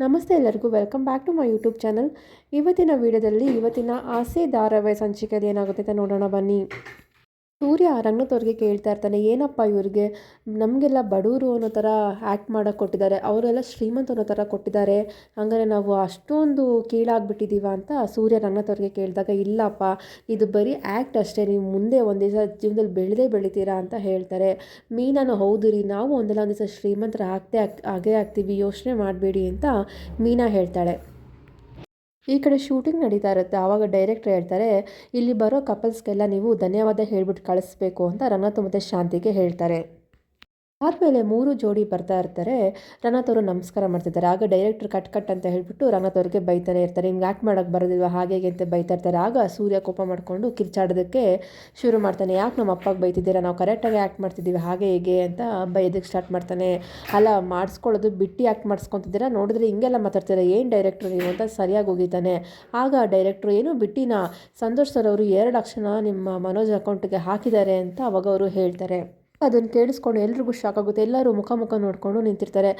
ನಮಸ್ತೆ ಎಲ್ಲರಿಗೂ, welcome back to my YouTube channel. ಇವತ್ತಿನ ವಿಡಿಯೋದಲ್ಲಿ ಇವತ್ತಿನ ಆಸೆ ಧಾರಾವಾಹಿ ಸಂಚಿಕೆಯಲ್ಲಿ ಏನಾಗುತ್ತೆ ಅಂತ ನೋಡೋಣ ಬನ್ನಿ. ಸೂರ್ಯ ರಂಗನಾಥ್ ಅವ್ರಿಗೆ ಕೇಳ್ತಾ ಇರ್ತಾನೆ, ಏನಪ್ಪ ಇವ್ರಿಗೆ? ನಮಗೆಲ್ಲ ಬಡವರು ಅನ್ನೋ ಥರ ಆ್ಯಕ್ಟ್ ಮಾಡೋಕೆ ಕೊಟ್ಟಿದ್ದಾರೆ. ಅವರೆಲ್ಲ ಶ್ರೀಮಂತ ಅನ್ನೋ ಥರ ಕೊಟ್ಟಿದ್ದಾರೆ. ಹಂಗಾರೆ ನಾವು ಅಷ್ಟೊಂದು ಕೀಳಾಗ್ಬಿಟ್ಟಿದ್ದೀವ ಅಂತ ಸೂರ್ಯ ರಂಗನಾಥ್ ಅವ್ರಿಗೆ ಕೇಳಿದಾಗ, ಇಲ್ಲಪ್ಪ, ಇದು ಬರೀ ಆ್ಯಕ್ಟ್ ಅಷ್ಟೇ. ನೀವು ಮುಂದೆ ಒಂದು ದಿವಸ ಜೀವನದಲ್ಲಿ ಬೆಳೆದೇ ಬೆಳಿತೀರಾ ಅಂತ ಹೇಳ್ತಾರೆ. ಮೀನಾನು ಹೌದು ರೀ, ನಾವು ಒಂದಲ್ಲ ಒಂದು ದಿವಸ ಶ್ರೀಮಂತರ ಆಗ್ತೇ ಆಗ್, ಆಗೇ ಆಗ್ತೀವಿ. ಯೋಚನೆ ಮಾಡಬೇಡಿ ಅಂತ ಮೀನಾ ಹೇಳ್ತಾಳೆ. ಈ ಕಡೆ ಶೂಟಿಂಗ್ ನಡೀತಾ ಇರುತ್ತೆ. ಆವಾಗ ಡೈರೆಕ್ಟ್ರ್ ಹೇಳ್ತಾರೆ, ಇಲ್ಲಿ ಬರೋ ಕಪಲ್ಸ್ಗೆಲ್ಲ ನೀವು ಧನ್ಯವಾದ ಹೇಳ್ಬಿಟ್ಟು ಕಳಿಸ್ಬೇಕು ಅಂತ ರಂಗನಾಥ ಮತ್ತು ಶಾಂತಿಗೆ ಹೇಳ್ತಾರೆ. ಆದಮೇಲೆ ಮೂರು ಜೋಡಿ ಬರ್ತಾ ಇರ್ತಾರೆ. ರಂಗನಾಥ್ ಅವರು ನಮಸ್ಕಾರ ಮಾಡ್ತಿದ್ದಾರೆ. ಆಗ ಡೈರೆಕ್ಟ್ರ್ ಕಟ್ ಕಟ್ ಅಂತ ಹೇಳ್ಬಿಟ್ಟು ರಂಗನಾಥ್ ಅವ್ರಿಗೆ ಬೈತಾನೆ ಇರ್ತಾರೆ. ನಿಮ್ಗೆ ಆ್ಯಕ್ಟ್ ಮಾಡೋಕ್ಕೆ ಬರೋದಿಲ್ವ, ಹೀಗೆ ಅಂತ ಬೈತಾ ಇರ್ತಾರೆ. ಆಗ ಸೂರ್ಯ ಕೋಪ ಮಾಡಿಕೊಂಡು ಕಿರ್ಚಾಡೋದಕ್ಕೆ ಶುರು ಮಾಡ್ತಾನೆ. ಯಾಕೆ ನಮ್ಮ ಅಪ್ಪಗೆ ಬೈತಿದ್ದೀರಾ? ನಾವು ಕರೆಕ್ಟಾಗಿ ಆ್ಯಕ್ಟ್ ಮಾಡ್ತಿದ್ದೀವಿ. ಹಾಗೆ ಹೇಗೆ ಅಂತ ಬೈದಕ್ಕೆ ಸ್ಟಾರ್ಟ್ ಮಾಡ್ತಾನೆ. ಅಲ್ಲ, ಮಾಡಿಸ್ಕೊಳ್ಳೋದು ಬಿಟ್ಟು ಆ್ಯಕ್ಟ್ ಮಾಡಿಸ್ಕೊತಿದ್ದೀರಾ? ನೋಡಿದ್ರೆ ಹಿಂಗೆಲ್ಲ ಮಾತಾಡ್ತೀರಾ ಏನು ಡೈರೆಕ್ಟ್ರು ನೀವು ಅಂತ ಸರಿಯಾಗಿ ಹೋಗಿತಾನೆ ಆಗ ಡೈರೆಕ್ಟ್ರು ಏನು ಬಿಟ್ಟಿನ ಸಂತೋಷ್ ಸರ್ ಅವರು ಎರಡು ಅಕ್ಷರ ನಿಮ್ಮ ಮನೋಜ್ ಅಕೌಂಟ್ಗೆ ಹಾಕಿದ್ದಾರೆ ಅಂತ ಅವಾಗ ಅವರು ಹೇಳ್ತಾರೆ. ಅದನ್ನು ಕೇಳಿಸ್ಕೊಂಡು ಎಲ್ರಿಗೂ ಶಾಕ್ ಆಗುತ್ತೆ. ಎಲ್ಲರೂ ಮುಖ ಮುಖ ನೋಡಿಕೊಂಡು ನಿಂತಿರ್ತಾರೆ.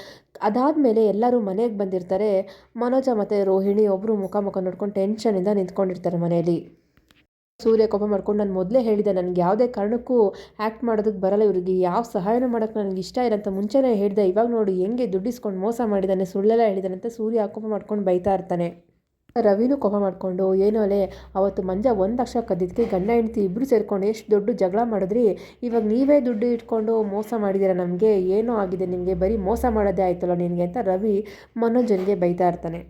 ಅದಾದಮೇಲೆ ಎಲ್ಲರೂ ಮನೆಗೆ ಬಂದಿರ್ತಾರೆ. ಮನೋಜ ಮತ್ತು ರೋಹಿಣಿ ಒಬ್ಬರು ಮುಖ ಮುಖ ನೋಡ್ಕೊಂಡು ಟೆನ್ಷನಿಂದ ನಿಂತ್ಕೊಂಡಿರ್ತಾರೆ ಮನೆಯಲ್ಲಿ. ಸೂರ್ಯ ಕೋಪ ಮಾಡ್ಕೊಂಡು ನಾನು ಮೊದಲೇ ಹೇಳಿದೆ, ನನಗೆ ಯಾವುದೇ ಕಾರಣಕ್ಕೂ ಆ್ಯಕ್ಟ್ ಮಾಡೋದಕ್ಕೆ ಬರಲ್ಲ. ಇವ್ರಿಗೆ ಯಾವ ಸಹಾಯನೂ ಮಾಡೋಕ್ಕೆ ನನಗೆ ಇಷ್ಟ ಇಲ್ಲ ಅಂತ ಮುಂಚೆನೇ ಹೇಳಿದೆ. ಇವಾಗ ನೋಡಿ, ಹೆಂಗೆ ದುಡ್ಡಿಸ್ಕೊಂಡು ಮೋಸ ಮಾಡಿದ್ದಾನೆ ಸುಳ್ಳೆಲ್ಲ ಹೇಳಿದಾನೆ ಅಂತ ಸೂರ್ಯ ಕೋಪ ಮಾಡ್ಕೊಂಡು ಬೈತಾ ಇರ್ತಾನೆ. ರವಿನೂ ಕೋಪ ಮಾಡಿಕೊಂಡು, ಏನೋ ಅಲ್ಲೇ ಅವತ್ತು ಮಂಜ ಒಂದು ಲಕ್ಷ ಕದ್ದಿದ್ದಕ್ಕೆ ಗಂಡ, ಹೆಂಡತಿ ಇಬ್ಬರು ಸೇರಿಕೊಂಡು ಎಷ್ಟು ದೊಡ್ಡ ಜಗಳ ಮಾಡಿದ್ರಿ. ಇವಾಗ ನೀವೇ ದುಡ್ಡು ಇಟ್ಕೊಂಡು ಮೋಸ ಮಾಡಿದ್ದೀರ ನಮಗೆ. ಏನೋ ಆಗಿದೆ ನಿಮಗೆ, ಬರೀ ಮೋಸ ಮಾಡೋದೇ ಆಯ್ತಲ್ಲ ನಿನಗೆ? ಅಂತ ರವಿ ಮನೋಜನ್ಗೆ ಬೈತಾ ಇರ್ತಾನೆ.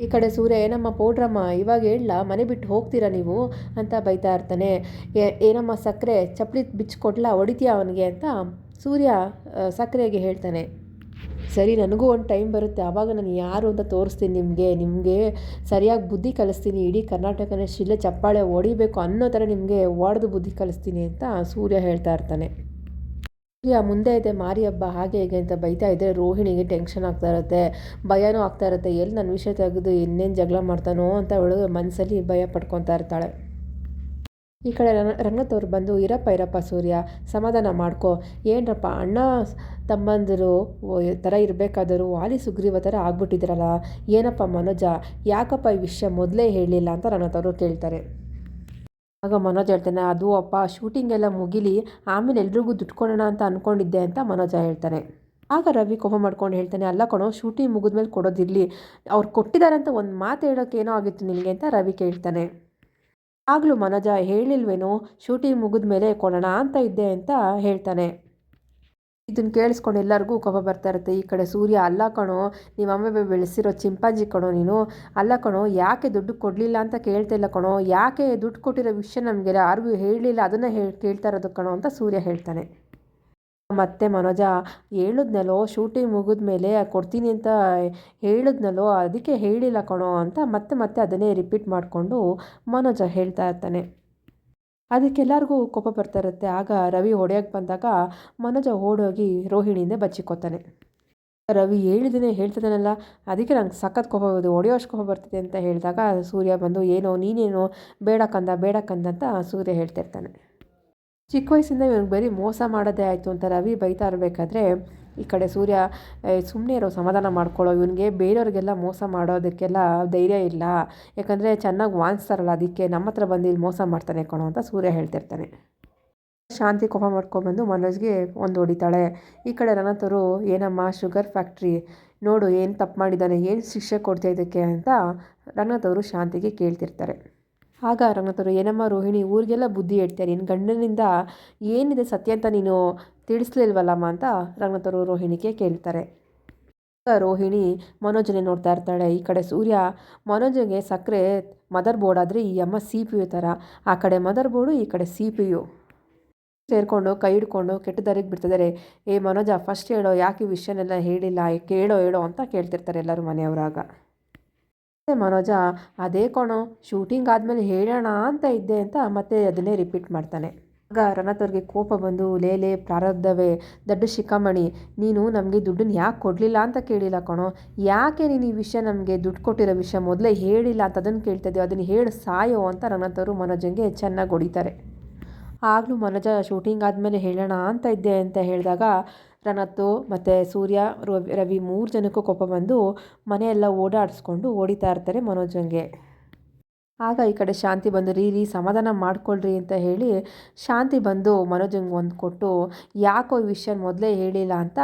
ಈ ಕಡೆ ಸೂರ್ಯ, ಏನಮ್ಮ ಪೌಡ್ರಮ್ಮ, ಇವಾಗ ಹೇಳಲ್ಲ ಮನೆ ಬಿಟ್ಟು ಹೋಗ್ತೀರಾ ನೀವು? ಅಂತ ಬೈತಾ ಇರ್ತಾನೆ. ಏನಮ್ಮ ಸಕ್ಕರೆ, ಚಪ್ಪಲಿ ಬಿಚ್ಕೊಡ್ಲಾ ಹೊಡಿತೀಯ ಅವನಿಗೆ? ಅಂತ ಸೂರ್ಯ ಸಕ್ಕರೆಗೆ ಹೇಳ್ತಾನೆ. ಸರಿ, ನನಗೂ ಒಂದು ಟೈಮ್ ಬರುತ್ತೆ. ಆವಾಗ ನಾನು ಯಾರು ಅಂತ ತೋರಿಸ್ತೀನಿ ನಿಮಗೆ. ನಿಮಗೆ ಸರಿಯಾಗಿ ಬುದ್ಧಿ ಕಲಿಸ್ತೀನಿ. ಇಡೀ ಕರ್ನಾಟಕನೇ ಶಿಲೆ ಚಪ್ಪಾಳೆ ಹೊಡಿಬೇಕು ಅನ್ನೋ ಥರ ನಿಮಗೆ ಓಡ್ದು ಬುದ್ಧಿ ಕಲಿಸ್ತೀನಿ ಅಂತ ಸೂರ್ಯ ಹೇಳ್ತಾ ಇರ್ತಾನೆ. ಸೂರ್ಯ ಮುಂದೆ ಇದೆ, ಮಾರಿ ಹಬ್ಬ ಹಾಗೆ ಹೇಗೆ ಅಂತ ಬೈತಾ ಇದ್ದರೆ ರೋಹಿಣಿಗೆ ಟೆನ್ಷನ್ ಆಗ್ತಾ ಇರುತ್ತೆ. ಭಯನೂ ಆಗ್ತಾ ಇರುತ್ತೆ. ಎಲ್ಲಿ ನನ್ನ ವಿಷಯ ತೆಗೆದು ಇನ್ನೇನು ಜಗಳ ಮಾಡ್ತಾನೋ ಅಂತ ಅವಳು ಮನಸ್ಸಲ್ಲಿ ಭಯ ಪಡ್ಕೊತಾ ಇರ್ತಾಳೆ. ಈ ಕಡೆ ರಂಗನಾಥ್ ಅವ್ರು ಬಂದು, ಇರಪ್ಪ ಇರಪ್ಪ, ಸೂರ್ಯ, ಸಮಾಧಾನ ಮಾಡ್ಕೊ. ಏನರಪ್ಪ, ಅಣ್ಣ, ತಮ್ಮಂದಿರು ಥರ ಇರಬೇಕಾದರೂ ವಾಲಿ ಸುಗ್ರೀವ ಥರ ಆಗ್ಬಿಟ್ಟಿದ್ರಲ್ಲ. ಏನಪ್ಪ ಮನೋಜ? ಯಾಕಪ್ಪ ಈ ವಿಷಯ ಮೊದಲೇ ಹೇಳಲಿಲ್ಲ ಅಂತ ರಂಗತವರು ಕೇಳ್ತಾರೆ. ಆಗ ಮನೋಜ್ ಹೇಳ್ತಾನೆ, ಅದು ಅಪ್ಪ ಶೂಟಿಂಗ್ ಎಲ್ಲ ಮುಗಿಲಿ, ಆಮೇಲೆ ಎಲ್ರಿಗೂ ದುಡ್ಕೊಳ್ಳೋಣ ಅಂತ ಅಂದ್ಕೊಂಡಿದ್ದೆ ಅಂತ ಮನೋಜ ಹೇಳ್ತಾನೆ. ಆಗ ರವಿ ಕೋಪ ಮಾಡ್ಕೊಂಡು ಹೇಳ್ತಾನೆ, ಅಲ್ಲ ಕಣೋ ಶೂಟಿಂಗ್ ಮುಗಿದ್ಮೇಲೆ ಕೊಡೋದಿರಲಿ. ಅವ್ರು ಕೊಟ್ಟಿದ್ದಾರೆ ಅಂತ ಒಂದು ಮಾತು ಹೇಳೋಕೆ ಏನೋ ಆಗಿತ್ತು ನಿನಗೆ? ಅಂತ ರವಿ ಕೇಳ್ತಾನೆ. ಆಗಲೂ ಮನೋಜ ಹೇಳಿಲ್ವೇನೋ ಶೂಟಿಂಗ್ ಮುಗಿದ ಮೇಲೆ ಕೊಡೋಣ ಅಂತ ಇದ್ದೆ ಅಂತ ಹೇಳ್ತಾನೆ. ಇದನ್ನು ಕೇಳಿಸ್ಕೊಂಡು ಎಲ್ಲರಿಗೂ ಕೋಪ ಬರ್ತಾ ಇರುತ್ತೆ. ಈ ಕಡೆ ಸೂರ್ಯ, ಅಲ್ಲ ಕಣೋ, ನೀವು ಅಮ್ಮ ಬೆಳೆಸಿರೋ ಚಿಂಪಾಂಜಿ ಕಣೋ ನೀನು. ಅಲ್ಲ ಕಣೋ, ಯಾಕೆ ದುಡ್ಡು ಕೊಡಲಿಲ್ಲ ಅಂತ ಕೇಳ್ತಾ ಇಲ್ಲ ಕಣೋ. ಯಾಕೆ ದುಡ್ಡು ಕೊಟ್ಟಿರೋ ವಿಷಯ ನಮಗೆಲ್ಲ ಯಾರಿಗೂ ಹೇಳಲಿಲ್ಲ ಅದನ್ನು ಹೇಳಿ ಕೇಳ್ತಾ ಇರೋದು ಕಣೋ ಅಂತ ಸೂರ್ಯ ಹೇಳ್ತಾನೆ. ಮತ್ತೆ ಮನೋಜ, ಹೇಳಿದ್ನಲ್ಲೋ ಶೂಟಿಂಗ್ ಮುಗಿದ ಮೇಲೆ ಕೊಡ್ತೀನಿ ಅಂತ ಹೇಳಿದ್ನಲ್ಲೋ, ಅದಕ್ಕೆ ಹೇಳಿಲ್ಲ ಕಣೋ ಅಂತ ಮತ್ತೆ ಮತ್ತೆ ಅದನ್ನೇ ರಿಪೀಟ್ ಮಾಡಿಕೊಂಡು ಮನೋಜ ಹೇಳ್ತಾ ಇರ್ತಾನೆ. ಅದಕ್ಕೆಲ್ಲರಿಗೂ ಕೋಪ ಬರ್ತಾ ಇರುತ್ತೆ. ಆಗ ರವಿ ಹೊಡೆಯೋಕ್ಕೆ ಬಂದಾಗ ಮನೋಜ ಓಡೋಗಿ ರೋಹಿಣಿಯಿಂದ ಬಚ್ಚಿಕೋತಾನೆ. ರವಿ ಹೇಳಿದನೇ ಹೇಳ್ತಿದ್ದಾನಲ್ಲ, ಅದಕ್ಕೆ ನಂಗೆ ಸಖತ್ ಕೋಪ ಬಂದು ಹೊಡೆಯೋಷ್ಟು ಕೋಪ ಬರ್ತಿದೆ ಅಂತ ಹೇಳಿದಾಗ ಸೂರ್ಯ ಬಂದು, ಏನೋ, ನೀನೇನೋ, ಬೇಡ ಕಂದ, ಬೇಡ ಅಂತ ಸೂರ್ಯ ಹೇಳ್ತಿರ್ತಾನೆ ಚಿಕ್ಕ ವಯಸ್ಸಿಂದ ಇವನಿಗೆ ಬರೀ ಮೋಸ ಮಾಡೋದೇ ಆಯಿತು ಅಂತ ರವಿ ಬೈತಾ ಇರಬೇಕಾದ್ರೆ, ಈ ಕಡೆ ಸೂರ್ಯ ಸುಮ್ಮನೆ ಇರೋ, ಸಮಾಧಾನ ಮಾಡ್ಕೊಳ್ಳೋ, ಇವನಿಗೆ ಬೇರೆಯವ್ರಿಗೆಲ್ಲ ಮೋಸ ಮಾಡೋದಕ್ಕೆಲ್ಲ ಧೈರ್ಯ ಇಲ್ಲ. ಯಾಕಂದರೆ ಚೆನ್ನಾಗಿ ವಾಣಿಸ್ತಾರಲ್ಲ ಅದಕ್ಕೆ ನಮ್ಮ ಹತ್ರ ಬಂದು ಇಲ್ಲಿ ಮೋಸ ಮಾಡ್ತಾನೆ ಕಣೋ ಅಂತ ಸೂರ್ಯ ಹೇಳ್ತಿರ್ತಾನೆ. ಶಾಂತಿ ಕೋಪ ಮಾಡ್ಕೊಂಡ್ಬಂದು ಮನೋಜ್ಗೆ ಒಂದು ಹೊಡಿತಾಳೆ. ಈ ಕಡೆ ರಣತರು, ಏನಮ್ಮ, ಶುಗರ್ ಫ್ಯಾಕ್ಟ್ರಿ, ನೋಡು ಏನು ತಪ್ಪು ಮಾಡಿದ್ದಾನೆ, ಏನು ಶಿಕ್ಷೆ ಕೊಡ್ತಾ ಇದಕ್ಕೆ ಅಂತ ರಂಗನಾಥವರು ಶಾಂತಿಗೆ ಕೇಳ್ತಿರ್ತಾರೆ. ಆಗ ರಂಗನಾಥರು ಏನಮ್ಮ ರೋಹಿಣಿ, ಊರಿಗೆಲ್ಲ ಬುದ್ಧಿ ಹೇಳ್ತಾರೆ ನಿನ್ನ ಗಂಡನಿಂದ ಏನಿದೆ ಸತ್ಯ ಅಂತ ನೀನು ತಿಳಿಸ್ಲಿಲ್ವಲ್ಲಮ್ಮ ಅಂತ ರಂಗನಾಥರು ರೋಹಿಣಿಗೆ ಕೇಳ್ತಾರೆ. ರೋಹಿಣಿ ಮನೋಜನೆ ನೋಡ್ತಾ ಇರ್ತಾಳೆ. ಈ ಕಡೆ ಸೂರ್ಯ ಮನೋಜಗೆ ಸಕ್ಕರೆ ಮದರ್ ಬೋರ್ಡ್ ಆದರೆ ಈ ಅಮ್ಮ ಸಿ ಪಿ ಯು ಥರ ಆ ಕಡೆ ಮದರ್ ಬೋರ್ಡು, ಈ ಕಡೆ ಸಿ ಪಿ ಯು. ಸೇರಿಕೊಂಡು, ಕೈ ಹಿಡ್ಕೊಂಡು ಕೆಟ್ಟ ದಾರಿಗೆ ಬಿಡ್ತಿದ್ದಾರೆ ಏ ಮನೋಜ ಫಸ್ಟ್ ಹೇಳೋ ಯಾಕೆ ವಿಷಯನೆಲ್ಲ ಹೇಳಿಲ್ಲ? ಕೇಳೋ ಹೇಳೋ ಅಂತ ಕೇಳ್ತಿರ್ತಾರೆ ಎಲ್ಲರೂ ಮನೆಯವರಾಗ ಮನೋಜ, ಅದೇ ಕಣೋ ಶೂಟಿಂಗ್ ಆದಮೇಲೆ ಹೇಳೋಣ ಅಂತ ಇದ್ದೆ ಅಂತ ಮತ್ತೆ ಅದನ್ನೇ ರಿಪೀಟ್ ಮಾಡ್ತಾನೆ. ಆಗ ರಣತ್ ಅವ್ರಿಗೆ ಕೋಪ ಬಂದು ಲೇಲೆ ಪ್ರಾರಬ್ಧವೇ, ದಡ್ಡ ಶಿಖಾಮಣಿ, ನೀನು ನಮಗೆ ದುಡ್ಡನ್ನು ಯಾಕೆ ಕೊಡಲಿಲ್ಲ ಅಂತ ಕೇಳಿಲ್ಲ ಕಣೋ. ಯಾಕೆ ನೀನು ಈ ವಿಷಯ ನಮಗೆ ದುಡ್ಡು ಕೊಟ್ಟಿರೋ ವಿಷಯ ಮೊದಲೇ ಹೇಳಿಲ್ಲ ಅಂತ ಅದನ್ನು ಕೇಳ್ತಾ ಅದನ್ನು ಹೇಳಿ, ಸಾಯೋ ಅಂತ ರಣತ್ ಅವರು ಮನೋಜಂಗೆ ಚೆನ್ನಾಗಿ ಹೊಡಿತಾರೆ. ಆಗಲೂ ಮನೋಜ ಶೂಟಿಂಗ್ ಆದಮೇಲೆ ಹೇಳೋಣ ಅಂತ ಇದ್ದೆ ಅಂತ ಹೇಳಿದಾಗ ರಣತ್ತು ಮತ್ತು ಸೂರ್ಯ, ರವಿ ರವಿ ಮೂರು ಜನಕ್ಕೂ ಕೋಪ ಬಂದು ಮನೆಯೆಲ್ಲ ಓಡಾಡಿಸ್ಕೊಂಡು ಓಡಿತಾ ಇರ್ತಾರೆ ಮನೋಜಂಗೆ ಆಗ ಈ ಕಡೆ ಶಾಂತಿ ಬಂದು ರೀ ರೀ ಸಮಾಧಾನ ಮಾಡ್ಕೊಳ್ರಿ ಅಂತ ಹೇಳಿ ಶಾಂತಿ ಬಂದು ಮನೋಜಂಗೆ ಒಂದು ಕೊಟ್ಟು, ಯಾಕೋ ಈ ವಿಷಯ ಮೊದಲೇ ಹೇಳಿಲ್ಲ ಅಂತ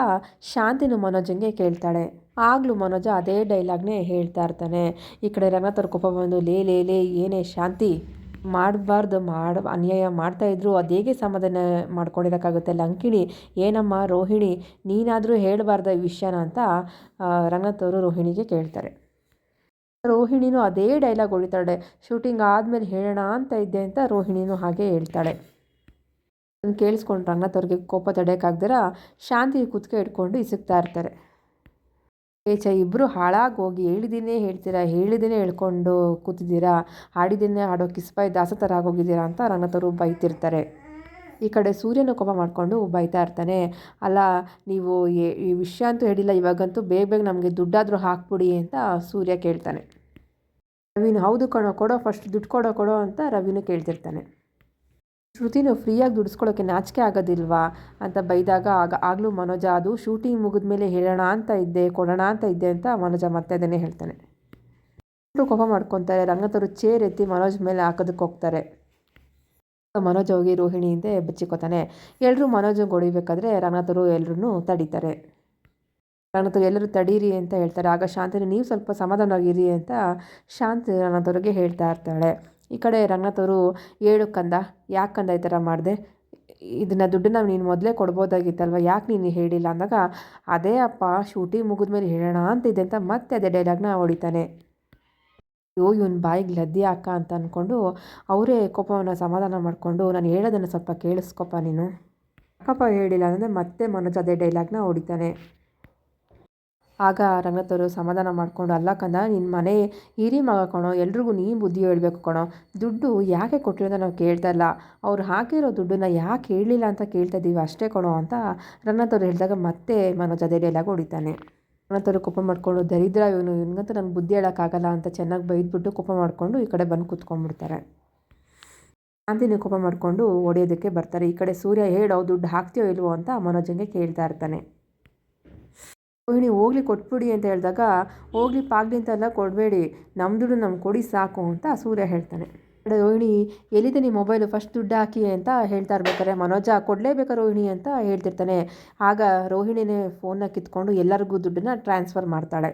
ಶಾಂತಿನೂ ಮನೋಜಂಗೆ ಕೇಳ್ತಾಳೆ. ಆಗಲೂ ಮನೋಜ ಅದೇ ಡೈಲಾಗ್ನೇ ಹೇಳ್ತಾ ಇರ್ತಾನೆ. ಈ ಕಡೆ ರಂಗತವ್ರ ಕೋಪ ಬಂದು, ಲೇ ಲೇ ಲೇ, ಏನೇ ಶಾಂತಿ? ಮಾಡಬಾರ್ದು, ಮಾಡ, ಅನ್ಯಾಯ ಮಾಡ್ತಾ ಇದ್ರು, ಅದು ಹೇಗೆ ಸಮಾಧಾನ ಮಾಡ್ಕೊಂಡಿರೋಕ್ಕಾಗುತ್ತೆ? ಲಂಕಿಣಿ, ಏನಮ್ಮ ರೋಹಿಣಿ, ನೀನಾದರೂ ಹೇಳಬಾರ್ದ ಈ ವಿಷಯನ ಅಂತ ರಂಗನಾಥ್ ರೋಹಿಣಿಗೆ ಕೇಳ್ತಾರೆ. ರೋಹಿಣಿನೂ ಅದೇ ಡೈಲಾಗ್ ಹೊಡಿತಾಳೆ ಶೂಟಿಂಗ್ ಆದಮೇಲೆ ಹೇಳೋಣ ಅಂತ ಇದ್ದೆ ಅಂತ ರೋಹಿಣಿನೂ ಹಾಗೆ ಹೇಳ್ತಾಳೆ. ಕೇಳಿಸ್ಕೊಂಡು ರಂಗನಾಥ್ ಕೋಪ ತಡೆಯೋಕ್ಕಾಗ್ದಿರ ಶಾಂತಿ ಕುತ್ಕೆ ಇಟ್ಕೊಂಡು ಇಸುಕ್ತಾ ಇರ್ತಾರೆ. ಏಚ ಇಬ್ಬರು ಹಾಳಾಗಿ ಹೋಗಿ ಹೇಳಿದಿನೇ ಹೇಳ್ತೀರಾ? ಹೇಳಿದಿನೇ ಹೇಳ್ಕೊಂಡು ಕೂತಿದ್ದೀರಾ? ಹಾಡಿದಿನೇ ಹಾಡೋ ಕಿಸ್ಪಾಯಿ ದಾಸ ಥರ ಆಗೋಗಿದ್ದೀರಾ ಅಂತ ರಂಗತರು ಬೈತಿರ್ತಾರೆ. ಈ ಕಡೆ ಸೂರ್ಯನ ಕೋಪ ಮಾಡಿಕೊಂಡು ಬೈತಾ ಇರ್ತಾನೆ. ಅಲ್ಲ, ನೀವು ಈ ವಿಷಯ ಅಂತೂ ಹೇಳಿಲ್ಲ, ಇವಾಗಂತೂ ಬೇಗ ಬೇಗ ನಮಗೆ ದುಡ್ಡಾದರೂ ಹಾಕ್ಬಿಡಿ ಅಂತ ಸೂರ್ಯ ಕೇಳ್ತಾನೆ. ರವಿನ, ಹೌದು ಕಣೋ, ಕೊಡೋ ಫಸ್ಟ್ ದುಡ್ಡು ಕೊಡೋ ಕೊಡೋ ಅಂತ ರವಿನೂ ಕೇಳ್ತಿರ್ತಾನೆ. ಶ್ರುತಿನು ಫ್ರೀಯಾಗಿ ದುಡಿಸ್ಕೊಳ್ಳೋಕೆ ನಾಚಿಕೆ ಆಗೋದಿಲ್ವಾ ಅಂತ ಬೈದಾಗ ಆಗ ಆಗಲೂ ಮನೋಜ, ಅದು ಶೂಟಿಂಗ್ ಮುಗಿದ ಮೇಲೆ ಹೇಳೋಣ ಅಂತ ಇದ್ದೆ, ಕೊಡೋಣ ಅಂತ ಇದ್ದೆ ಅಂತ ಮನೋಜ ಮತ್ತೆ ಅದನ್ನೇ ಹೇಳ್ತಾನೆ ಕೋಪ ಮಾಡ್ಕೊತಾರೆ ರಂಗತರು ಚೇರ್ ಎತ್ತಿ ಮನೋಜ್ ಮೇಲೆ ಹಾಕೋದಕ್ಕೆ ಹೋಗ್ತಾರೆ. ಮನೋಜ್ ಹೋಗಿ ರೋಹಿಣಿ ಹಿಂದೆ ಬಚ್ಚಿಕೋತಾನೆ ಎಲ್ಲರೂ ಮನೋಜ್ ಹೊಡಿಬೇಕಾದ್ರೆ ರಂಗತರು ಎಲ್ಲರೂ ತಡೀತಾರೆ. ರಂಗತರು ಎಲ್ಲರೂ ತಡೀರಿ ಅಂತ ಹೇಳ್ತಾರೆ. ಆಗ ಶಾಂತಿನಿ, ನೀವು ಸ್ವಲ್ಪ ಸಮಾಧಾನವಾಗಿರಿ ಅಂತ ಶಾಂತಿ ರಂಗನಾಥವ್ರಿಗೆ ಹೇಳ್ತಾ ಇರ್ತಾಳೆ. ಈ ಕಡೆ ರಂಗನಾಥವರು ಏಳು ಕಂದ, ಯಾಕೆ ಕಂದ ಈ ಥರ ಮಾಡಿದೆ? ಇದನ್ನು ದುಡ್ಡನ್ನ ನೀನು ಮೊದಲೇ ಕೊಡ್ಬೋದಾಗಿತ್ತಲ್ವ? ಯಾಕೆ ನೀನು ಹೇಳಿಲ್ಲ? ಅಂದಾಗ, ಅದೇ ಅಪ್ಪ ಶೂಟಿಂಗ್ ಮುಗಿದ್ಮೇಲೆ ಹೇಳೋಣ ಅಂತಿದೆ ಅಂತ ಮತ್ತೆ ಅದೇ ಡೈಲಾಗ್ನ ಹೊಡಿತಾನೆ. ಅಯ್ಯೋ, ಇವನ್ ಬಾಯಿಗೆ ಲದ್ದಿ ಅಕ್ಕ ಅಂತ ಅಂದ್ಕೊಂಡು ಅವರೇ ಕೋಪವನ್ನು ಸಮಾಧಾನ ಮಾಡಿಕೊಂಡು, ನಾನು ಹೇಳೋದನ್ನು ಸ್ವಲ್ಪ ಕೇಳಿಸ್ಕೊಪ್ಪ ನೀನು. ಅಕ್ಕಪ್ಪ ಹೇಳಿಲ್ಲ ಅಂದರೆ ಮತ್ತೆ ಮನೋಜ್ ಅದೇ ಡೈಲಾಗ್ನ ಹೊಡಿತಾನೆ. ಆಗ ರಂಗನಾಥವರು ಸಮಾಧಾನ ಮಾಡಿಕೊಂಡು, ಅಲ್ಲ ಕಂದ ನಿನ್ನ ಮನೆ ಹಿರಿ ಮಗ ಕಣೋ, ಎಲ್ರಿಗೂ ನೀನು ಬುದ್ಧಿ ಹೇಳಬೇಕು ಕಣೋ, ದುಡ್ಡು ಯಾಕೆ ಕೊಟ್ಟಿರೋದ ನಾವು ಕೇಳ್ತಾ ಇಲ್ಲ. ಅವ್ರು ಹಾಕಿರೋ ದುಡ್ಡನ್ನ ಯಾಕೆ ಹೇಳಲಿಲ್ಲ ಅಂತ ಕೇಳ್ತಾ ಇದ್ದೀವಿ ಅಷ್ಟೇ ಕಣೋ ಅಂತ ರಂಗನಾಥವ್ರು ಹೇಳಿದಾಗ ಮತ್ತೆ ಮನೋಜ್ ಅದೇ ಹೊಡಿತಾನೆ. ರಂಗನಾಥವ್ರು ಕೋಪ ಮಾಡಿಕೊಂಡು, ದರಿದ್ರ ಇವನು, ಇವನಿಗಂತೂ ನನಗೆ ಬುದ್ಧಿ ಹೇಳೋಕ್ಕಾಗಲ್ಲ ಅಂತ ಚೆನ್ನಾಗಿ ಬೈದ್ಬಿಟ್ಟು ಕೋಪ ಮಾಡಿಕೊಂಡು ಈ ಕಡೆ ಬಂದು ಕೂತ್ಕೊಂಡ್ಬಿಡ್ತಾರೆ. ಶಾಂತಿನಿ ಕೋಪ ಮಾಡಿಕೊಂಡು ಹೊಡೆಯೋದಕ್ಕೆ ಬರ್ತಾರೆ. ಈ ಕಡೆ ಸೂರ್ಯ ಹೇಳೋ ದುಡ್ಡು ಹಾಕ್ತೀಯೋ ಇಲ್ವೋ ಅಂತ ಮನೋಜಂಗೆ ಕೇಳ್ತಾ ಇರ್ತಾನೆ. ರೋಹಿಣಿ ಹೋಗ್ಲಿ ಕೊಟ್ಬಿಡಿ ಅಂತ ಹೇಳಿದಾಗ, ಹೋಗ್ಲಿ ಪಾಗ್ಲಿ ಅಂತೆಲ್ಲ ಕೊಡಬೇಡಿ ನಮ್ಮ ದುಡ್ಡು ನಮ್ಗೆ ಕೊಡಿ ಸಾಕು ಅಂತ ಸೂರ್ಯ ಹೇಳ್ತಾನೆ. ರೋಹಿಣಿ ಎಲ್ಲಿದೆ ನಿಮ್ಮ ಮೊಬೈಲು ಫಸ್ಟ್ ದುಡ್ಡು ಹಾಕಿ ಅಂತ ಹೇಳ್ತಾ ಇರ್ಬೇಕಾರೆ ಮನೋಜ ಕೊಡಲೇಬೇಕಾ ರೋಹಿಣಿ ಅಂತ ಹೇಳ್ತಿರ್ತಾನೆ. ಆಗ ರೋಹಿಣಿನೇ ಫೋನ್ನ ಕಿತ್ಕೊಂಡು ಎಲ್ಲರಿಗೂ ದುಡ್ಡನ್ನ ಟ್ರಾನ್ಸ್ಫರ್ ಮಾಡ್ತಾಳೆ.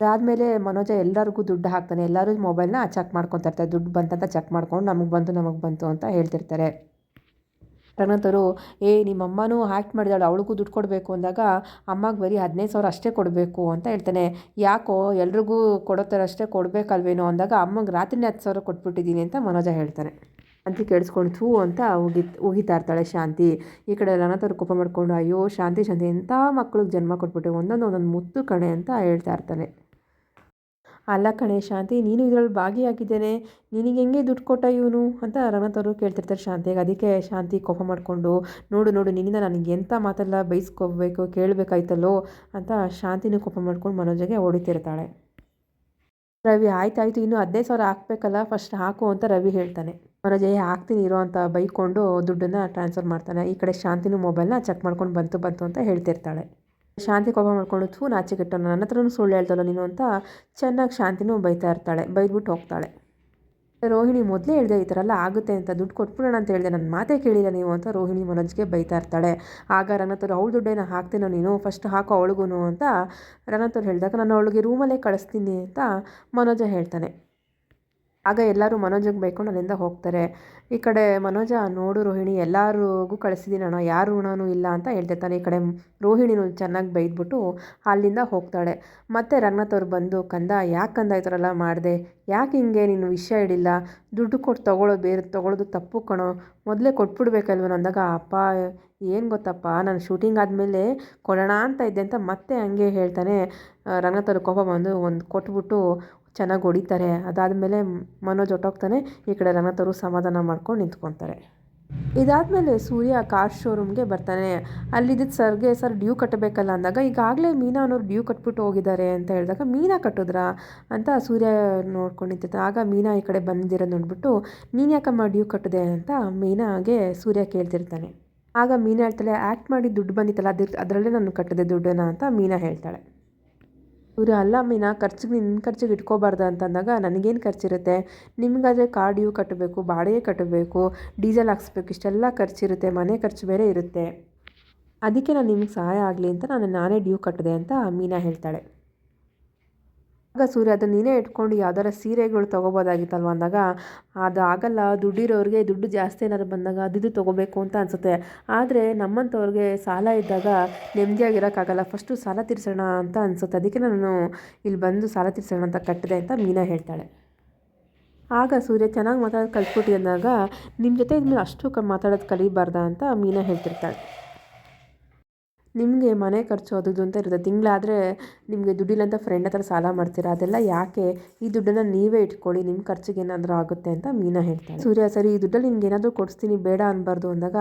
ಅದಾದಮೇಲೆ ಮನೋಜ ಎಲ್ಲರಿಗೂ ದುಡ್ಡು ಹಾಕ್ತಾನೆ. ಎಲ್ಲರೂ ಮೊಬೈಲ್ನ ಚೆಕ್ ಮಾಡ್ಕೊತಾ ಇರ್ತಾರೆ. ದುಡ್ಡು ಬಂತಂತ ಚೆಕ್ ಮಾಡ್ಕೊಂಡು ನಮಗೆ ಬಂತು ನಮಗೆ ಬಂತು ಅಂತ ಹೇಳ್ತಿರ್ತಾರೆ. ರಂಗನಾಥರು ಏ, ನಿಮ್ಮಮ್ಮನೂ ಆ್ಯಕ್ಟ್ ಮಾಡಿದಾಳು, ಅವಳಿಗೂ ದುಡ್ಡು ಕೊಡಬೇಕು ಅಂದಾಗ, ಅಮ್ಮಗೆ ಬರೀ ಹದಿನೈದು ಸಾವಿರ ಅಷ್ಟೇ ಕೊಡಬೇಕು ಅಂತ ಹೇಳ್ತಾನೆ. ಯಾಕೋ, ಎಲ್ರಿಗೂ ಕೊಡೋ ಥರ ಅಷ್ಟೇ ಕೊಡಬೇಕಲ್ವೇನೋ ಅಂದಾಗ, ಅಮ್ಮಗೆ ರಾತ್ರಿನೇ ಹತ್ತು ಸಾವಿರ ಕೊಟ್ಬಿಟ್ಟಿದ್ದೀನಿ ಅಂತ ಮನೋಜ ಹೇಳ್ತಾನೆ. ಅಂತ ಕೇಳಿಸ್ಕೊಂಡು, ಥೂ ಅಂತ ಉಗಿ ಉಗಿತಾ ಇರ್ತಾಳೆ ಶಾಂತಿ. ಈ ಕಡೆ ರಂಗನಾಥವ್ರು ಕೋಪ ಮಾಡಿಕೊಂಡು, ಅಯ್ಯೋ, ಶಾಂತಿ ಶಾಂತಿ, ಎಂಥ ಮಕ್ಳಿಗೆ ಜನ್ಮ ಕೊಟ್ಬಿಟ್ಟೆ ಒಂದೊಂದು ಒಂದೊಂದು ಮುತ್ತು ಕಣೆ ಅಂತ ಹೇಳ್ತಾ ಇರ್ತಾನೆ ಅಲ್ಲ ಕಣೆ ಶಾಂತಿ, ನೀನು ಇದರಲ್ಲಿ ಭಾಗಿಯಾಗಿದ್ದೇನೆ. ನಿನಗೆ ಹೆಂಗೆ ದುಡ್ಡು ಕೊಟ್ಟ ಇವನು? ಅಂತ ರಂಗನಾಥ್ ಕೇಳ್ತಿರ್ತಾರೆ ಶಾಂತಿಗೆ. ಅದಕ್ಕೆ ಶಾಂತಿ ಕೋಪ ಮಾಡಿಕೊಂಡು, ನೋಡು ನೋಡು, ನಿನ್ನಿಂದ ನನಗೆ ಎಂಥ ಮಾತೆಲ್ಲ ಬೈಸ್ಕೋಬೇಕು, ಕೇಳಬೇಕಾಯ್ತಲ್ಲೋ? ಅಂತ ಶಾಂತಿನೂ ಕೋಪ ಮಾಡ್ಕೊಂಡು ಮನೋಜಗೆ ಹೊಡಿತಿರ್ತಾಳೆ ರವಿ ಆಯ್ತಾಯ್ತು ಇನ್ನು ಹದಿನೈದು ಸಾವಿರ ಹಾಕ್ಬೇಕಲ್ಲ, ಫಸ್ಟ್ ಹಾಕು ಅಂತ ರವಿ ಹೇಳ್ತಾನೆ. ಮನೋಜ್ ಹಾಕ್ತೀನಿ ಇರೋ ಅಂತ ಬೈಕೊಂಡು ದುಡ್ಡನ್ನು ಟ್ರಾನ್ಸ್ಫರ್ ಮಾಡ್ತಾನೆ. ಈ ಕಡೆ ಶಾಂತಿನೂ ಮೊಬೈಲ್ನ ಚೆಕ್ ಮಾಡ್ಕೊಂಡು ಬಂತು ಬಂತು ಅಂತ ಹೇಳ್ತಿರ್ತಾಳೆ. ಶಾಂತಿ ಕೋಪ ಮಾಡ್ಕೊಂಡು ಥೂ ನಾಚಿಕೆಟ್ಟು ನನ್ನ ಹತ್ರನೂ ಸುಳ್ಳು ಹೇಳ್ತಲ್ಲ ನೀನು ಅಂತ ಚೆನ್ನಾಗಿ ಶಾಂತಿನೂ ಬೈತಾ ಇರ್ತಾಳೆ, ಬೈದ್ಬಿಟ್ಟು ಹೋಗ್ತಾಳೆ. ರೋಹಿಣಿ ಮೊದಲೇ ಹೇಳಿದೆ ಈ ಥರ ಎಲ್ಲ ಆಗುತ್ತೆ ಅಂತ ದುಡ್ಡು ಕೊಟ್ಬಿಡೋಣ ಅಂತ ಹೇಳಿದೆ, ನನ್ನ ಮಾತೇ ಕೇಳಿಲ್ಲ ನೀವು ಅಂತ ರೋಹಿಣಿ ಮನೋಜ್ಗೆ ಬೈತಾ ಇರ್ತಾಳೆ. ಆಗ ರಣತರು ಅವಳು ದುಡ್ಡೇನ ಹಾಕ್ತೀನೋ ನೀನು? ಫಸ್ಟ್ ಹಾಕೋ ಅವಳಿಗೂ ಅಂತ ರಣತರು ಹೇಳಿದಾಗ, ನಾನು ಅವಳಿಗೆ ರೂಮಲ್ಲೇ ಕಳಿಸ್ತೀನಿ ಅಂತ ಮನೋಜ ಹೇಳ್ತಾನೆ. ಆಗ ಎಲ್ಲರೂ ಮನೋಜಗೆ ಬೈಕೊಂಡು ಅಲ್ಲಿಂದ ಹೋಗ್ತಾರೆ. ಈ ಕಡೆ ಮನೋಜ, ನೋಡು ರೋಹಿಣಿ, ಎಲ್ಲರಿಗೂ ಕಳಿಸಿದ್ದೀನಿ ಅಣ್ಣ, ಯಾರು ಋಣನೂ ಇಲ್ಲ ಅಂತ ಹೇಳ್ತಿರ್ತಾನೆ ಈ ಕಡೆ ರೋಹಿಣಿನೂ ಚೆನ್ನಾಗಿ ಬೈದ್ಬಿಟ್ಟು ಅಲ್ಲಿಂದ ಹೋಗ್ತಾಳೆ. ಮತ್ತೆ ರಂಗನಾಥ್ ಅವ್ರು ಬಂದು, ಕಂದ, ಯಾಕೆ ಕಂದ ಈ ಮಾಡಿದೆ? ಯಾಕೆ ಹಿಂಗೆ ನೀನು ವಿಷಯ ಹಿಡಿಲ್ಲ ದುಡ್ಡು ಕೊಟ್ಟು ತೊಗೊಳೋದು ಬೇರೆ ತೊಗೊಳೋದು ತಪ್ಪು ಕಣೋ. ಮೊದಲೇ ಕೊಟ್ಬಿಡ್ಬೇಕಲ್ವ ಅಂದಾಗ ಅಪ್ಪ, ಏನು ಗೊತ್ತಪ್ಪ? ನಾನು ಶೂಟಿಂಗ್ ಆದಮೇಲೆ ಕೊಡೋಣ ಅಂತ ಇದ್ದೆ ಅಂತ ಮತ್ತೆ ಹಂಗೆ ಹೇಳ್ತಾನೆ. ರಂಗನಾಥ್ ಅವ್ರ ಕೋಪ ಬಂದು ಒಂದು ಕೊಟ್ಬಿಟ್ಟು ಚೆನ್ನಾಗಿ ಹೊಡಿತಾರೆ. ಅದಾದಮೇಲೆ ಮನೋಜ್ ಹೊಟ್ಟೋಗ್ತಾನೆ, ಈ ಕಡೆ ರಂಗನಾಥವರು ಸಮಾಧಾನ ಮಾಡ್ಕೊಂಡು ನಿಂತ್ಕೊತಾರೆ. ಇದಾದಮೇಲೆ ಸೂರ್ಯ ಕಾರ್ ಶೋರೂಮ್ಗೆ ಬರ್ತಾನೆ. ಅಲ್ಲಿದ್ದ ಸರ್ಗೆ, ಸರ್, ಡ್ಯೂ ಕಟ್ಟಬೇಕಲ್ಲ ಅಂದಾಗ, ಈಗಾಗಲೇ ಮೀನಾ ಅನ್ನೋರು ಡ್ಯೂ ಕಟ್ಬಿಟ್ಟು ಹೋಗಿದ್ದಾರೆ ಅಂತ ಹೇಳಿದಾಗ, ಮೀನಾ ಕಟ್ಟಿದ್ರಾ? ಅಂತ ಸೂರ್ಯ ನೋಡ್ಕೊಂಡು ಆಗ ಮೀನಾ ಈ ಕಡೆ ಬಂದಿರೋದು ನೋಡ್ಬಿಟ್ಟು, ನೀನು ಯಾಕಮ್ಮ ಡ್ಯೂ ಕಟ್ಟಿದೆ? ಅಂತ ಮೀನಾಗೆ ಸೂರ್ಯ ಕೇಳ್ತಿರ್ತಾನೆ. ಆಗ ಮೀನಾ ಹೇಳ್ತಾಳೆ ಆ್ಯಕ್ಟ್ ಮಾಡಿ ದುಡ್ಡು ಬಂದಿತ್ತಲ್ಲ, ಅದ್ರ, ಅದರಲ್ಲೇ ನಾನು ಕಟ್ಟಿದೆ ದುಡ್ಡನ್ನ ಅಂತ ಮೀನಾ ಹೇಳ್ತಾಳೆ. ಇವರು, ಅಲ್ಲ ಮೀನಾ ಖರ್ಚಿಗೆ ನಿನ್ನ ಖರ್ಚಿಗೆ ಇಟ್ಕೋಬಾರ್ದು ಅಂತಂದಾಗ, ನನಗೇನು ಖರ್ಚಿರುತ್ತೆ? ನಿಮಗಾದರೆ ಕಾರ್ಡ್ ಡ್ಯೂ ಕಟ್ಟಬೇಕು ಬಾಡಿಗೆ ಕಟ್ಟಬೇಕು ಡೀಸೆಲ್ ಹಾಕ್ಸ್ಬೇಕು, ಇಷ್ಟೆಲ್ಲ ಖರ್ಚಿರುತ್ತೆ, ಮನೆ ಖರ್ಚು ಬೇರೆ ಇರುತ್ತೆ. ಅದಕ್ಕೆ ನಾನು ನಿಮ್ಗೆ ಸಹಾಯ ಆಗಲಿ ಅಂತ ನಾನು, ನಾನೇ ಡ್ಯೂ ಕಟ್ಟಿದೆ ಅಂತ ಮೀನಾ ಹೇಳ್ತಾಳೆ. ಆಗ ಸೂರ್ಯ ಅದನ್ನು ನೀನೇ ಇಟ್ಕೊಂಡು ಯಾವ್ದಾರ ಸೀರೆಗಳು ತೊಗೋಬೋದಾಗಿತ್ತಲ್ವ ಅಂದಾಗ, ಅದು ಆಗಲ್ಲ, ದುಡ್ಡಿರೋರಿಗೆ ದುಡ್ಡು ಜಾಸ್ತಿ ಏನಾದ್ರು ಬಂದಾಗ ಅದಿದು ತೊಗೋಬೇಕು ಅಂತ ಅನಿಸುತ್ತೆ. ಆದರೆ ನಮ್ಮಂಥವ್ರಿಗೆ ಸಾಲ ಇದ್ದಾಗ ನೆಮ್ಮದಿಯಾಗಿರೋಕ್ಕಾಗಲ್ಲ ಫಸ್ಟು ಸಾಲ ತೀರಿಸೋಣ ಅಂತ ಅನಿಸುತ್ತೆ. ಅದಕ್ಕೆ ನಾನು ಇಲ್ಲಿ ಬಂದು ಸಾಲ ತೀರಿಸೋಣ ಅಂತ ಕಟ್ಟಿದೆ ಅಂತ ಮೀನಾ ಹೇಳ್ತಾಳೆ. ಆಗ ಸೂರ್ಯ ಚೆನ್ನಾಗಿ ಮಾತಾಡೋದು ಕಲ್ತ್ಬಿಟ್ಟು ಅಂದಾಗ ನಿಮ್ಮ ಜೊತೆ ಇದ್ಮೇಲೆ ಅಷ್ಟು ಕ, ಮಾತಾಡೋದು ಕಲಿಬಾರ್ದಾ? ಅಂತ ಮೀನಾ ಹೇಳ್ತಿರ್ತಾಳೆ. ನಿಮಗೆ ಮನೆ ಖರ್ಚು ಅದು ಅಂತ ಇರುತ್ತೆ. ತಿಂಗಳಾದರೆ ನಿಮಗೆ ದುಡ್ಡಿಲ್ಲ ಅಂತ ಫ್ರೆಂಡ್ ಹತ್ರ ಸಾಲ ಮಾಡ್ತೀರಾ? ಅದೆಲ್ಲ ಯಾಕೆ ಈ ದುಡ್ಡನ್ನು ನೀವೇ ಇಟ್ಕೊಳ್ಳಿ ನಿಮ್ಮ ಖರ್ಚಿಗೆ ಏನಾದರೂ ಆಗುತ್ತೆ ಅಂತ ಮೀನಾ ಹೇಳ್ತಾರೆ ಸೂರ್ಯ, ಸರಿ, ಈ ದುಡ್ಡಲ್ಲಿ ನಿಮ್ಗೆ ಏನಾದರೂ ಕೊಡಿಸ್ತೀನಿ, ಬೇಡ ಅನ್ಬಾರ್ದು ಅಂದಾಗ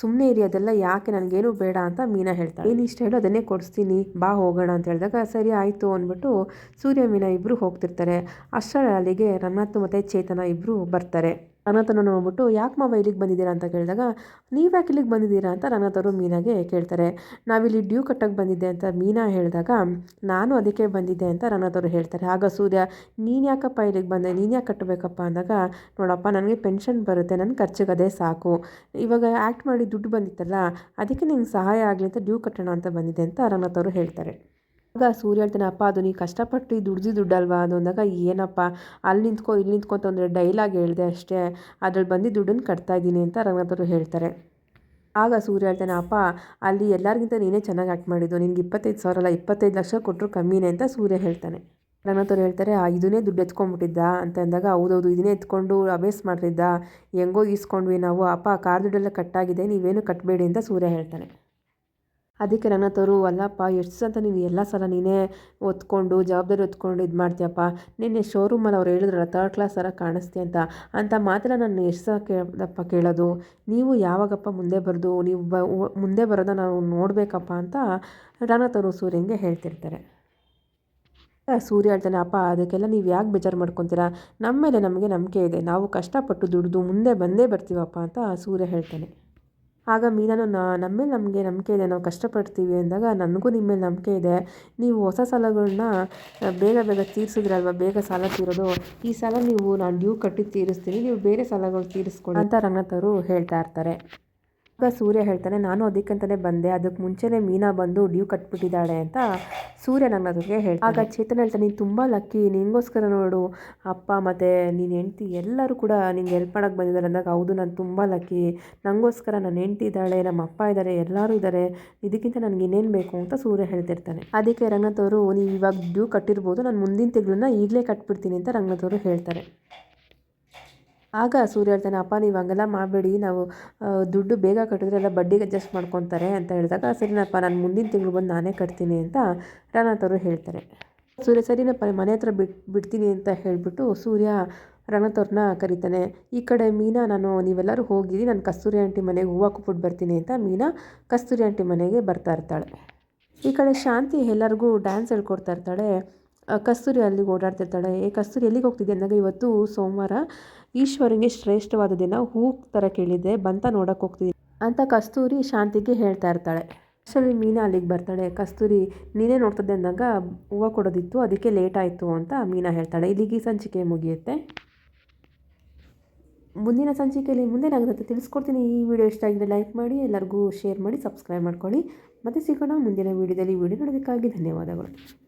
ಸುಮ್ಮನೆ ಇರಿ, ಅದೆಲ್ಲ ಯಾಕೆ ನನಗೇನು ಬೇಡ ಅಂತ ಮೀನಾ ಹೇಳ್ತಾರೆ ಏನು ಇಷ್ಟ ಹೇಳೋ, ಅದನ್ನೇ ಕೊಡಿಸ್ತೀನಿ, ಬಾ ಹೋಗೋಣ ಅಂತ ಹೇಳಿದಾಗ ಸರಿ ಆಯಿತು ಅಂದ್ಬಿಟ್ಟು ಸೂರ್ಯ, ಮೀನಾ ಇಬ್ಬರು ಹೋಗ್ತಿರ್ತಾರೆ. ಅಷ್ಟರ ಅಲ್ಲಿಗೆ ರಂಗನಾಥ್ ಮತ್ತು ಚೇತನ ಇಬ್ಬರು ಬರ್ತಾರೆ. ರನ್ನತನ ನೋಡ್ಬಿಟ್ಟು, ಯಾಕೆ ಮಾವ ಇಲ್ಲಿಗೆ ಬಂದಿದ್ದೀರಾ? ಅಂತ ಕೇಳಿದಾಗ, ನೀವು ಯಾಕೆ ಇಲ್ಲಿಗೆ ಬಂದಿದ್ದೀರಾ? ಅಂತ ರಂಗನಾಥರು ಮೀನಾಗೆ ಕೇಳ್ತಾರೆ. ನಾವಿಲ್ಲಿ ಡ್ಯೂ ಕಟ್ಟಕ್ಕೆ ಬಂದಿದ್ದೆ ಅಂತ ಮೀನಾ ಹೇಳಿದಾಗ, ನಾನು ಅದಕ್ಕೆ ಬಂದಿದ್ದೆ ಅಂತ ರಂಗನಾಥರು ಹೇಳ್ತಾರೆ. ಆಗ ಸೂರ್ಯ, ನೀನು ಯಾಕಪ್ಪ ಇಲ್ಲಿಗೆ ಬಂದೆ? ನೀನು ಯಾಕೆ ಕಟ್ಟಬೇಕಪ್ಪ? ಅಂದಾಗ, ನೋಡಪ್ಪ, ನನಗೆ ಪೆನ್ಷನ್ ಬರುತ್ತೆ ನನ್ನ ಖರ್ಚಿಗೆ ಅದೇ ಸಾಕು. ಇವಾಗ ಆ್ಯಕ್ಟ್ ಮಾಡಿ ದುಡ್ಡು ಬಂದಿತ್ತಲ್ಲ, ಅದಕ್ಕೆ ನಿಂಗೆ ಸಹಾಯ ಆಗಲಿ ಅಂತ ಡ್ಯೂ ಕಟ್ಟೋಣ ಅಂತ ಬಂದಿದೆ ಅಂತ ರಂಗನಾಥವರು ಹೇಳ್ತಾರೆ. ಆಗ ಸೂರ್ಯ ಹೇಳ್ತಾನೆ ಅಪ್ಪ, ಅದು ನೀ ಕಷ್ಟಪಟ್ಟು ದುಡ್ದು ದುಡ್ಡಲ್ವಾ? ಅದು ಅಂದಾಗ ಏನಪ್ಪ, ಅಲ್ಲಿ ನಿಂತ್ಕೊ, ಇಲ್ಲಿ ನಿಂತ್ಕೋ ಅಂತಂದರೆ ಡೈಲಾಗ್ ಹೇಳಿದೆ ಅಷ್ಟೇ. ಅದ್ರಲ್ಲಿ ಬಂದು ದುಡ್ಡನ್ನು ಕಟ್ತಾ ಇದ್ದೀನಿ ಅಂತ ರಂಗನಾಥರು ಹೇಳ್ತಾರೆ. ಆಗ ಸೂರ್ಯ ಹೇಳ್ತಾನೆ ಅಪ್ಪ, ಅಲ್ಲಿ ಎಲ್ಲರಿಗಿಂತ ನೀನೇ ಚೆನ್ನಾಗಿ ಆ್ಯಕ್ಟ್ ಮಾಡಿದ್ದು. ನಿನಗೆ ಇಪ್ಪತ್ತೈದು ಸಾವಿರ ಅಲ್ಲ, ಇಪ್ಪತ್ತೈದು ಲಕ್ಷ ಕೊಟ್ಟರು ಕಮ್ಮಿನೇ ಅಂತ ಸೂರ್ಯ ಹೇಳ್ತಾನೆ. ರಂಗನಾಥವ್ರು ಹೇಳ್ತಾರೆ ಇದನ್ನೇ ದುಡ್ಡು ಎತ್ಕೊಂಡ್ಬಿಟ್ಟಿದ್ದ? ಅಂತ ಅಂದಾಗ, ಹೌದೌದು, ಇದನ್ನೇ ಎತ್ಕೊಂಡು ಅಭ್ಯಾಸ ಮಾಡ್ತಿದ್ದ ಹೆಂಗೋ ಈಸ್ಕೊಂಡ್ವಿ ನಾವು. ಅಪ್ಪ ಕಾರ್ ದುಡ್ಡೆಲ್ಲ ಕಟ್ಟಾಗಿದೆ ನೀವೇನು ಕಟ್ಟಬೇಡಿ ಅಂತ ಸೂರ್ಯ ಹೇಳ್ತಾನೆ. ಅದಕ್ಕೆ ನನ್ನ ತೋರು ಅಲ್ಲಪ್ಪ, ಎಷ್ಟು ಅಂತ ನೀನು ಎಲ್ಲ ಸಲ ನೀನೇ ಒತ್ಕೊಂಡು, ಜವಾಬ್ದಾರಿ ಹೊತ್ಕೊಂಡು ಇದು ಮಾಡ್ತೀಯಪ್ಪ. ನಿನ್ನೆ ಶೋರೂಮಲ್ಲಿ ಅವ್ರು ಹೇಳಿದ್ರಲ್ಲ ತರ್ಡ್ ಕ್ಲಾಸ್ ಥರ ಕಾಣಿಸ್ತೀಯ ಅಂತ. ಅಂತ ಮಾತ್ರ ನಾನು ಎಷ್ಟು ಸಲ ಕೇಳಪ್ಪ ಕೇಳೋದು, ನೀವು ಯಾವಾಗಪ್ಪ ಮುಂದೆ ಬರೆದು, ನೀವು ಬ ಮುಂದೆ ಬರೋದ ನಾವು ನೋಡಬೇಕಪ್ಪ ಅಂತ ರಣತರು ಸೂರ್ಯನಿಗೆ ಹೇಳ್ತಿರ್ತಾರೆ. ಸೂರ್ಯ ಹೇಳ್ತಾನೆ, ಅಪ್ಪ, ಅದಕ್ಕೆಲ್ಲ ನೀವು ಯಾಕೆ ಬೇಜಾರು ಮಾಡ್ಕೊತೀರಾ? ನಮ್ಮ ಮೇಲೆ ನಮಗೆ ನಂಬಿಕೆ ಇದೆ. ನಾವು ಕಷ್ಟಪಟ್ಟು ದುಡಿದು ಮುಂದೆ ಬಂದೇ ಬರ್ತೀವಪ್ಪ ಅಂತ ಸೂರ್ಯ ಹೇಳ್ತಾನೆ. ಆಗ ಮೀನಾನು ನಮ್ಮ ಮೇಲೆ ನಮಗೆ ನಂಬಿಕೆ ಇದೆ, ನಾವು ಕಷ್ಟಪಡ್ತೀವಿ ಅಂದಾಗ, ನನಗೂ ನಿಮ್ಮ ಮೇಲೆ ನಂಬಿಕೆ ಇದೆ. ನೀವು ಹೊಸ ಸಾಲಗಳನ್ನ ಬೇಗ ಬೇಗ ತೀರಿಸಿದ್ರಲ್ವ? ಬೇಗ ಸಾಲ ತೀರೋದು? ಈ ಸಾಲ ನೀವು, ನಾನು ಡ್ಯೂ ಕಟ್ಟಿ ತೀರಿಸ್ತೀನಿ. ನೀವು ಬೇರೆ ಸಾಲಗಳು ತೀರಿಸ್ಕೊಳ್ಳಿ ಅಂತ ರಂಗನಾಥ್ ಅವರು ಹೇಳ್ತಾ ಇರ್ತಾರೆ. ಆಗ ಸೂರ್ಯ ಹೇಳ್ತಾನೆ, ನಾನು ಅದಕ್ಕಂತಲೇ ಬಂದೆ, ಅದಕ್ಕೆ ಮುಂಚೆನೇ ಮೀನಾ ಬಂದು ಡ್ಯೂ ಕಟ್ಬಿಟ್ಟಿದ್ದಾಳೆ ಅಂತ ಸೂರ್ಯ ನನ್ನ ಅದಕ್ಕೆ ಹೇಳ್ತಾನೆ. ಆಗ ಚೇತನ್ ಹೇಳ್ತಾನೆ, ನೀನು ತುಂಬ ಲಕ್ಕಿ ನಿಂಗೋಸ್ಕರ ನೋಡು, ಅಪ್ಪ ಮತ್ತು ನೀನು ಹೆಂಡ್ತಿ ಎಲ್ಲರೂ ಕೂಡ ನಿಂಗೆ ಹೆಲ್ಪ್ ಮಾಡೋಕ್ಕೆ ಬಂದಿದ್ದಾರೆ ಅಂದಾಗ, ಹೌದು, ನಾನು ತುಂಬ ಲಕ್ಕಿ ನನಗೋಸ್ಕರ ನನ್ನ ಹೆಂಡ್ತಿ ಇದ್ದಾಳೆ, ನಮ್ಮ ಅಪ್ಪ ಇದ್ದಾರೆ, ಎಲ್ಲರೂ ಇದ್ದಾರೆ, ಇದಕ್ಕಿಂತ ನನಗೆ ಇನ್ನೇನು ಬೇಕು? ಅಂತ ಸೂರ್ಯ ಹೇಳ್ತಿರ್ತಾನೆ. ಅದಕ್ಕೆ ರಂಗನಾಥ್ ಅವರು, ನೀವು ಇವಾಗ ಡ್ಯೂ ಕಟ್ಟಿರ್ಬೋದು, ನಾನು ಮುಂದಿನ ತಿಂಗಳನ್ನ ಈಗಲೇ ಕಟ್ಬಿಡ್ತೀನಿ ಅಂತ ರಂಗನಾಥ್ ಅವರು ಹೇಳ್ತಾರೆ. ಆಗ ಸೂರ್ಯ ಹೇಳ್ತಾನೆ ಅಪ್ಪ ನೀವು ಹಂಗೆಲ್ಲ ಮಾಡಬೇಡಿ. ನಾವು ದುಡ್ಡು ಬೇಗ ಕಟ್ಟಿದ್ರೆ ಎಲ್ಲ ಬಡ್ಡಿಗೆ ಅಡ್ಜಸ್ಟ್ ಮಾಡ್ಕೊತಾರೆ ಅಂತ ಹೇಳಿದಾಗ, ಸರಿನಪ್ಪ, ನಾನು ಮುಂದಿನ ತಿಂಗಳು ಬಂದು ನಾನೇ ಕಟ್ತೀನಿ ಅಂತ ರಂಗನಾಥ್ ಹೇಳ್ತಾರೆ. ಸೂರ್ಯ, ಸರಿನಪ್ಪ ಮನೆ ಹತ್ರ ಬಿಟ್ಟು ಬಿಡ್ತೀನಿ ಅಂತ ಹೇಳಿಬಿಟ್ಟು ಸೂರ್ಯ ರಂಗನಾಥ್ ಅವ್ರನ್ನ ಕರೀತಾನೆ. ಈ ಕಡೆ ಮೀನಾ, ನಾನು, ನೀವೆಲ್ಲರೂ ಹೋಗಿರಿ. ನಾನು ಕಸ್ತೂರಿ ಆಂಟಿ ಮನೆಗೆ ಹೂವು ಕೊಟ್ಬಿಟ್ಟು ಬರ್ತೀನಿ ಅಂತ ಮೀನಾ ಕಸ್ತೂರಿ ಆಂಟಿ ಮನೆಗೆ ಬರ್ತಾ ಇರ್ತಾಳೆ. ಈ ಕಡೆ ಶಾಂತಿ ಎಲ್ಲರಿಗೂ ಡ್ಯಾನ್ಸ್ ಹೇಳ್ಕೊಡ್ತಾ ಇರ್ತಾಳೆ. ಕಸ್ತೂರಿ ಅಲ್ಲಿಗೆ ಓಡಾಡ್ತಿರ್ತಾಳೆ. ಏ, ಕಸ್ತೂರಿ ಎಲ್ಲಿಗೆ ಹೋಗ್ತಿದ್ದೆ ಅಂದಾಗ ಇವತ್ತು ಸೋಮವಾರ ಈಶ್ವರನಿಗೆ ಶ್ರೇಷ್ಠವಾದ ದಿನ. ಹೂ ಥರ ಕೇಳಿದ್ದೆ. ಬಂತ ನೋಡೋಕೆ ಹೋಗ್ತಿದ್ದೆ ಅಂತ ಕಸ್ತೂರಿ ಶಾಂತಿಗೆ ಹೇಳ್ತಾ ಇರ್ತಾಳೆ. ಆ್ಯಕ್ಚುಲಿ ಮೀನಾ ಅಲ್ಲಿಗೆ ಬರ್ತಾಳೆ. ಕಸ್ತೂರಿ, ನೀನೇ ನೋಡ್ತಿದ್ದೆ ಅಂದಾಗ ಹೂವು ಕೊಡೋದಿತ್ತು. ಅದಕ್ಕೆ ಲೇಟ್ ಆಯಿತು ಅಂತ ಮೀನಾ ಹೇಳ್ತಾಳೆ. ಇಲ್ಲಿಗೆ ಸಂಚಿಕೆ ಮುಗಿಯುತ್ತೆ. ಮುಂದಿನ ಸಂಚಿಕೆಯಲ್ಲಿ ಮುಂದೇನಾಗುತ್ತೆ ತಿಳಿಸ್ಕೊಡ್ತೀನಿ. ಈ ವಿಡಿಯೋ ಇಷ್ಟ ಆಗಿದ್ರೆ ಲೈಕ್ ಮಾಡಿ, ಎಲ್ಲರಿಗೂ ಶೇರ್ ಮಾಡಿ, ಸಬ್ಸ್ಕ್ರೈಬ್ ಮಾಡ್ಕೊಳ್ಳಿ. ಮತ್ತೆ ಸಿಗೋಣ ಮುಂದಿನ ವೀಡಿಯೋದಲ್ಲಿ. ವಿಡಿಯೋ ನೋಡೋದಕ್ಕಾಗಿ ಧನ್ಯವಾದಗಳು.